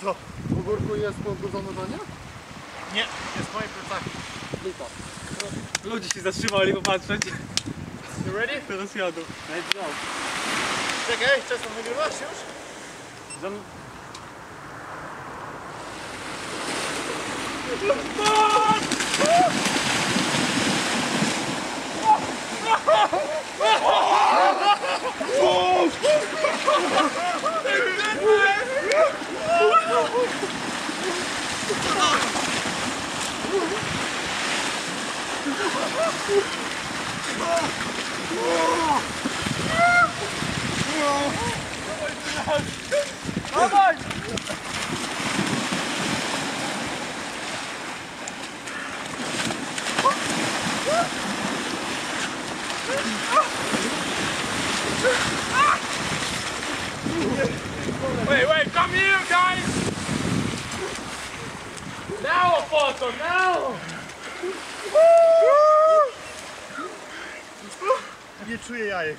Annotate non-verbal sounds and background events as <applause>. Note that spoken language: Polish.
Co? W górku jest podbudowanie? Nie, jest moje plecaki. Lipa. Ludzie się zatrzymali popatrzeć. You ready? Teraz jadą. Let's go. Czekaj, często nagrywasz już? <laughs> Zam... Wait, wait, come here guys! Now a photo, now! Nie czuję jajek.